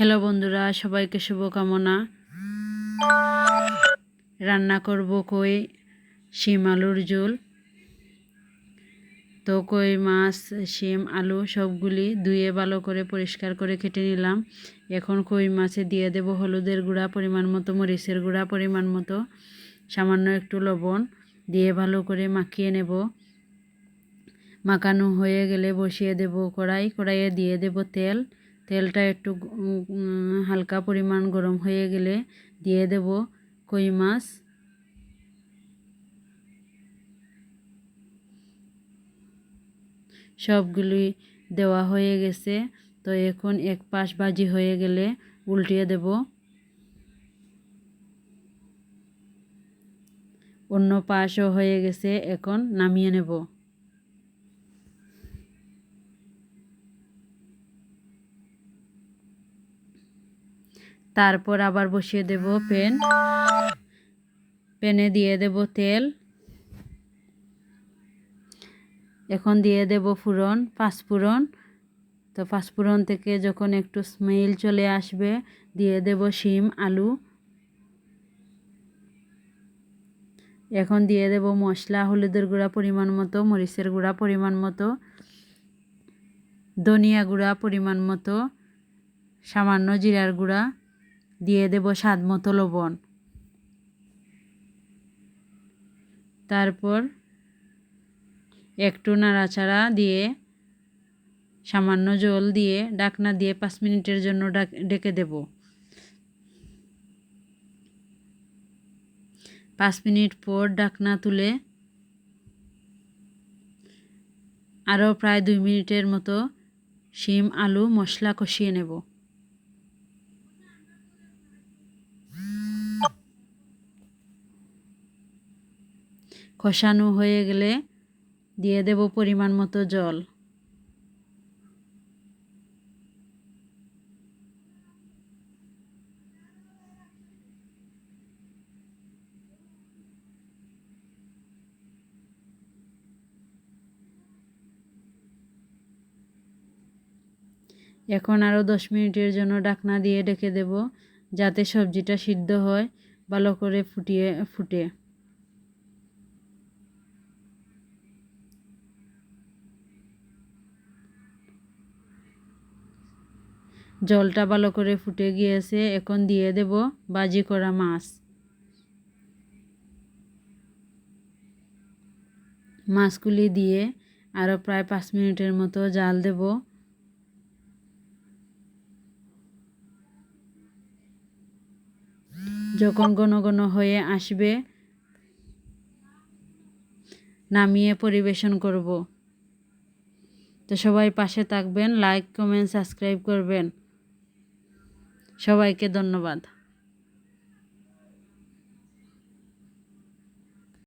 Hello বন্ধুরা, সবাইকে শুভকামনা। রান্না করব কই? শিম আলুর ঝোল। তো কই মাছ, শিম, আলু সবগুলি ধুয়ে ভালো করে পরিষ্কার করে কেটে নিলাম। এখন কই মাছে দিয়ে দেব হলুদের গুঁড়া, পরিমাণ মতো মরিচের গুঁড়া, পরিমাণ মতো সামান্য একটু লবণ দিয়ে ভালো করে মাখিয়ে নেব। মাখানো হয়ে গেলে বসিয়ে দেব কড়াই, কড়াইয়ে দিয়ে দেব তেল। তেলটা একটু হালকা পরিমাণ গরম হয়ে গেলে দিয়ে দেব কই মাছ। সবগুলি দেওয়া হয়ে গেছে, তো এখন এক পাশ ভাজি হয়ে গেলে উল্টিয়ে দেব। অন্য পাশও হয়ে গেছে, এখন নামিয়ে নেব। তারপর আবার বসিয়ে দেব প্যান প্যানে দিয়ে দেব তেল। এখন দিয়ে দেব ফুরন পাঁচফোড়ন তো পাঁচফোড়ন থেকে যখন একটু স্মেল চলে আসবে, দিয়ে দেব শিম, আলু। এখন দিয়ে দেব মশলা, হলুদের গুঁড়া পরিমাণ মতো, মরিচের গুঁড়া পরিমাণ মতো, ধনিয়া গুঁড়া পরিমাণ মতো, সামান্য জিরার গুঁড়া। দিয়ে দেব স্বাদ মতো লবণ। তারপর একটু নাড়াচাড়া দিয়ে সামান্য জল দিয়ে ডাকনা দিয়ে পাঁচ মিনিটের জন্য ডেকে দেব। পাঁচ মিনিট পর ডাকনা তুলে আরও প্রায় দুই মিনিটের মতো শিম, আলু, মশলা কষিয়ে নেব। কষানো হয়ে গেলে দিয়ে দেব পরিমাণ মতো জল। এখন আরও দশ মিনিটের জন্য ডাকনা দিয়ে ডেকে দেব, যাতে সবজিটা সিদ্ধ হয়, ভালো করে ফুটিয়ে, ফুটে। জলটা ভালো করে ফুটে গিয়েছে, এখন দিয়ে দেব বাজি করা মাছ। মাছগুলি দিয়ে আরও প্রায় পাঁচ মিনিটের মতো জাল দেব। যখন ঘন ঘন হয়ে আসবে, নামিয়ে পরিবেশন করব। তো সবাই পাশে থাকবেন লাইক কমেন্ট সাবস্ক্রাইব করবেন। সবাইকে ধন্যবাদ।